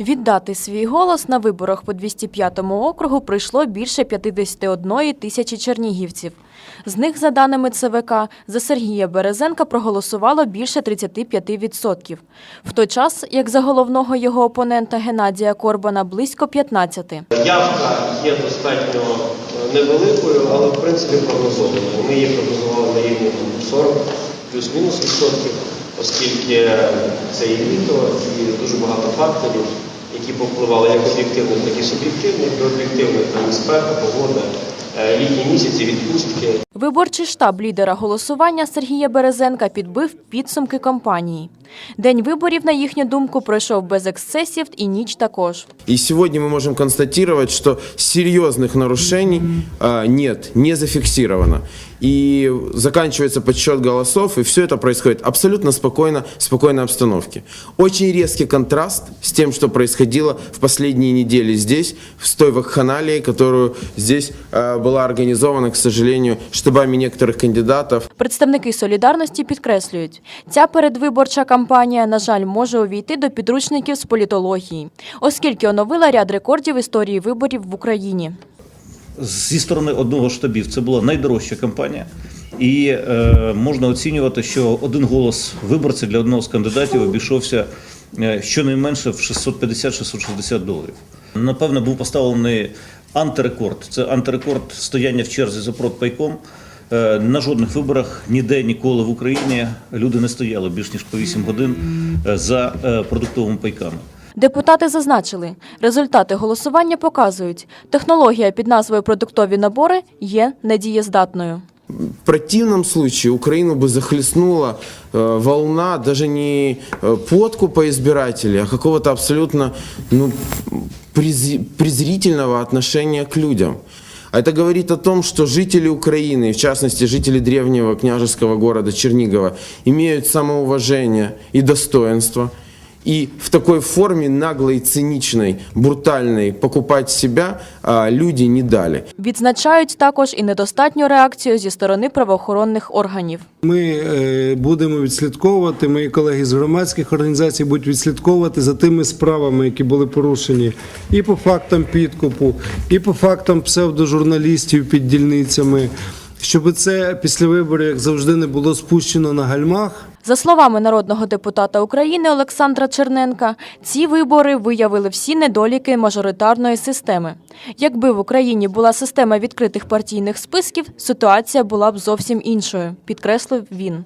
Віддати свій голос на виборах по 205-му округу прийшло більше 51 тисячі чернігівців. З них, за даними ЦВК, за Сергія Березенка проголосувало більше 35%. В той час, як за головного його опонента Геннадія Корбана, близько 15%. Явка є достатньо е, невеликою, але в принципі прогнозованою. Ми її прогнозували на рівні 40 плюс-мінус відсотків, оскільки це є літо і дуже багато факторів, які повпливали як об'єктивних, так і суб'єктивних. При об'єктивних там і спека, погода, е, літні місяці, відпустки. Виборчий штаб лідера голосування Сергія Березенка підбив підсумки кампанії. День виборів, на їхню думку, пройшов без ексцесів і ніч також. И сегодня мы можем констатировать, что серьезных нарушений а, нет, не зафиксировано И заканчивается подсчет голосов, и все это происходит абсолютно спокойно, в спокойной обстановке. Очень резкий контраст с тем, что происходило в последние недели здесь, с той вакханалией, которую здесь а, была организована, к сожалению, штабами некоторых кандидатов. Представники солідарності підкреслюють, ця передвиборча кампанія, на жаль, може увійти до підручників з політології, оскільки оновила ряд рекордів історії виборів в Україні. зі сторони одного штабів це була найдорожча кампанія. І е, можна оцінювати, що один голос виборця для одного з кандидатів обійшовся е, щонайменше в 650-660 доларів. Напевно, був поставлений антирекорд. Це антирекорд стояння в черзі за продпайком. Е, на жодних виборах ніде ніколи в Україні люди не стояли більш ніж по 8 годин е, за е, продуктовими пайками. Депутати зазначили, результати голосування показують, технологія під назвою продуктові набори є недієздатною. В противном случае Украину бы захлестнула э, волна даже не э, подкупа избирателей, а какого-то абсолютно ну, презри- презрительного отношения к людям. А это говорит о том, что жители Украины, в частности жители древнего княжеского города Чернигова, имеют самоуважение и достоинство. И в такой форме наглой, циничной, брутальной покупать себя люди не дали. Відзначають також і недостатню реакцію зі сторони правоохоронних органів. Ми е, будемо відслідковувати, мої колеги з громадських організацій будуть відслідковувати за тими справами, які були порушені і по фактам підкупу, і по фактам псевдожурналістів під дільницями, щоб це після виборів, як завжди, не було спущено на гальмах. За словами народного депутата України Олександра Черненка, ці вибори виявили всі недоліки мажоритарної системи. Якби в Україні була система відкритих партійних списків, ситуація була б зовсім іншою, підкреслив він.